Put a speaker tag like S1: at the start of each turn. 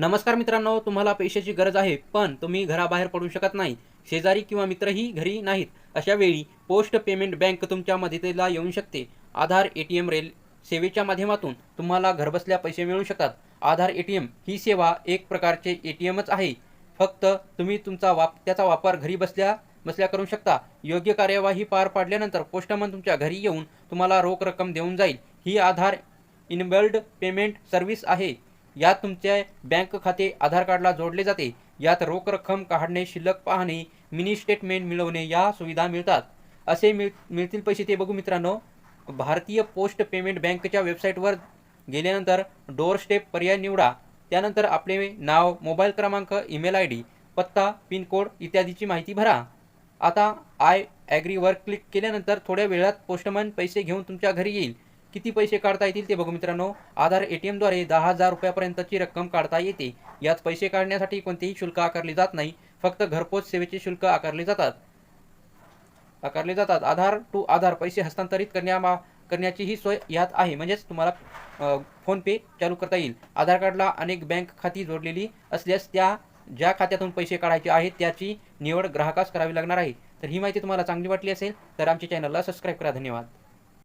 S1: नमस्कार मित्रांनो तुम्हाला पैशाची गरज आहे पण तुम्ही घराबाहेर पडू शकत नाही. शेजारी किंवा मित्रही घरी नाहीत. अशा वेळी पोस्ट पेमेंट बँक तुमच्या मदतीला येऊ शकते. Aadhaar A T M rail सेवेच्या माध्यमातून तुम्हाला घरबसल्या पैसे मिळू शकतात. आधार ए टी एम ही सेवा एक प्रकारचे ए टी एमच आहे. फक्त तुम्ही तुमचा वाप त्याचा वापर घरी बसल्या बसल्या करू शकता. योग्य कार्यवाही पार पाडल्यानंतर पोस्टमन तुमच्या घरी येऊन तुम्हाला रोख रक्कम देऊन जाईल. ही आधार इनबल्ड पेमेंट सर्व्हिस आहे. यात तुमचे बँक खाते आधार कार्डला जोडले जाते. यात रोख रक्कम काढणे शिल्लक पाहणे मिनी स्टेटमेंट मिळवणे या सुविधा मिळतात. असे मिळ मिळतील पैसे ते बघू मित्रांनो. भारतीय पोस्ट पेमेंट बँकच्या वेबसाईटवर गेल्यानंतर डोअर स्टेप पर्याय निवडा. त्यानंतर आपले नाव मोबाईल क्रमांक ईमेल आय डी पत्ता पिनकोड इत्यादीची माहिती भरा. आता आय ॲग्रीवर क्लिक केल्यानंतर थोड्या वेळात पोस्टमन पैसे घेऊन तुमच्या घरी येईल. किती पैसे काढता येतील ते बघू मित्रांनो. आधार ए टी एमद्वारे दहा हजार रुपयापर्यंतची रक्कम काढता येते. यात पैसे काढण्यासाठी कोणतेही शुल्क आकारले जात नाही. फक्त घरपोच सेवेचे शुल्क आकारले जातात. आकारले जातात. आधार टू आधार पैसे हस्तांतरित करण्या करण्याची ही सोय यात आहे. म्हणजेच तुम्हाला फोनपे चालू करता येईल. आधार कार्डला अनेक बँक खाती जोडलेली असल्यास त्या ज्या खात्यातून पैसे काढायचे आहेत त्याची निवड ग्राहकास करावी लागणार आहे. तर ही माहिती तुम्हाला चांगली वाटली असेल तर आमच्या चॅनलला सबस्क्राईब करा. धन्यवाद.